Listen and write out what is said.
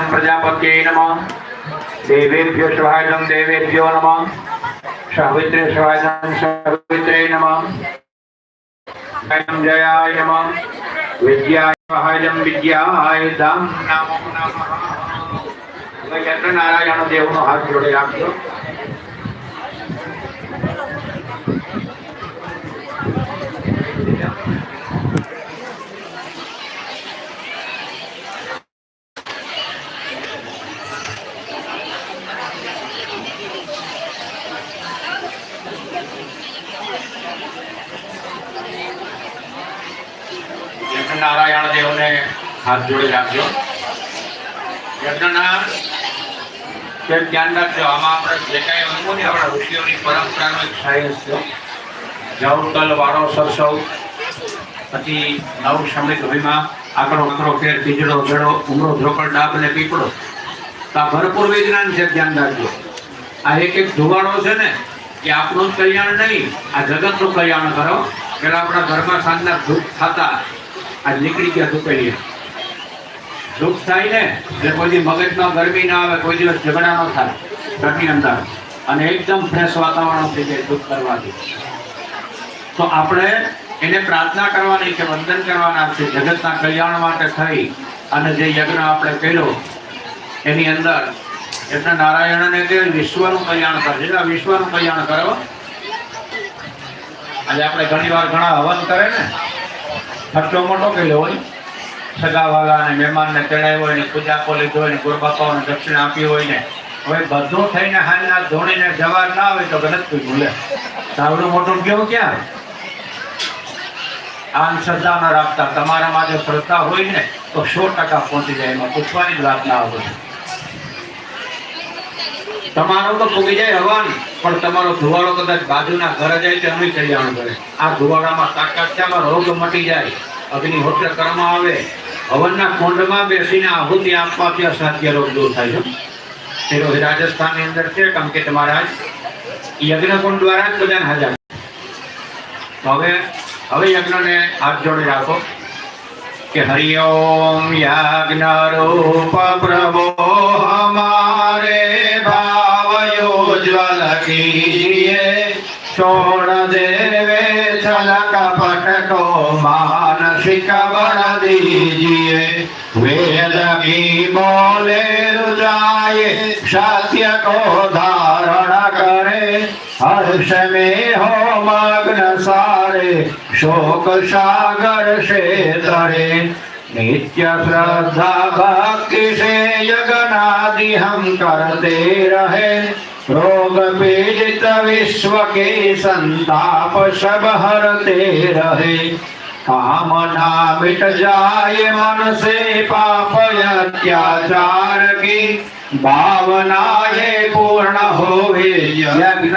प्रजापते नम देवेभ्यो शवायं देवेभ्यो नम सवित्रे शवायं सवित्रे नम जयाय नम विद्याय सहायं विद्याय दाम नमो नमः नारायण देव हाथ जोड़े आप નારાયણ હાથ જોડી રાખજો. યજ્ઞના તે ધ્યાન રાખજો. આમાં આપણે જે કાંઈ અંગો ને આપણા ઋષિઓની પરંપરાનો એક સાયન્સ છે. જવતલ વાળો સરસવ, પછી નવ શ્રમિક ભીમાં આકડો અકડો ફેર પીજડો જડો, ઉમરો ઝોકડ ડાબ ને પીપળો. તો આ ભરપૂર વિજ્ઞાન છે, ધ્યાન રાખજો. આ એક એક ધુવાડો છે ને કે આપણું કલ્યાણ નહીં, આ જગતનું કલ્યાણ કરો. પેલા આપણા ઘરમાં સાંજના દુઃખ થતા આ નીકળી ગયા ધુકેલીએ દુઃખ થાય ને, એટલે કોઈ દી મગજમાં ગરમી ના આવે, કોઈ દિવસ ઝઘડા ન થાય. ઘરની અંદર અને એકદમ ફ્રેશ વાતાવરણ થઈ જાય દુઃખ કરવાથી. તો આપણે એને પ્રાર્થના કરવાની કે વંદન કરવાના છે, જગતના કલ્યાણ માટે થઈ અને જે યજ્ઞ આપણે કર્યો, એની અંદર એટલે નારાયણને કે વિશ્વનું કલ્યાણ કરજે આ વિશ્વનું કલ્યાણ કરો, આજે આપણે ઘણી વાર ઘણા હવન કરે ને ખર્ચો મોટો કર્યો હોય. સગાવાલા અને મહેમાનને ચડાવ્યો હોય ને પૂજા લીધો હોય ને ગુરબાપાઓને દક્ષિણા આપી હોય ને. હવે બધું થઈને હાલના ધોણીને જવાર ના આવે તો ગલત ભૂલે. સાવડું મોટું કેવું ક્યાં? આમ શ્રદ્ધા ન રાખતા. તમારામાં જો શ્રદ્ધા હોય ને, તો સો ટકા પહોંચી જાય. એમાં પૂછવાની જ વાત ના આવે તમારો તો પૂગી જાય હવન, પણ તમારો ધુવાડો કદાચ બાજુના ઘરે જાય તો અમે કલ્યાણ કરે. આ ધુવાડામાં તાકાત રોગ મટી જાય. અગ્નિહોત્ર કરવામાં આવે. હવનના કુંડમાં બેસીને આહુતિ આપવાથી અસાધ્ય રોગ દૂર થાય છે. તે રોજ રાજસ્થાનની અંદર છે કેમ કે તમારા યજ્ઞ કુંડ દ્વારા જ બધાને હાજર. હવે હવે યજ્ઞને હાથ જોડે રાખો કે હરિ ઓમ યાજ્ઞ રૂપ પ્રભો દેવે છલક પટકો માનસિક બળ દીજીએ વેદગી બોલે રુજાય સત્ય કો ધારણ કરે. हर्ष में हो मग्न सारे शोक सागर से तरे नित्य श्रद्धा भक्ति से यज्ञादि हम करते रहे रोग पीड़ित विश्व के संताप सब हरते रहे कामना मिट जाए मन से पाप अत्याचार की भावना ये पूर्ण होवे यज्ञ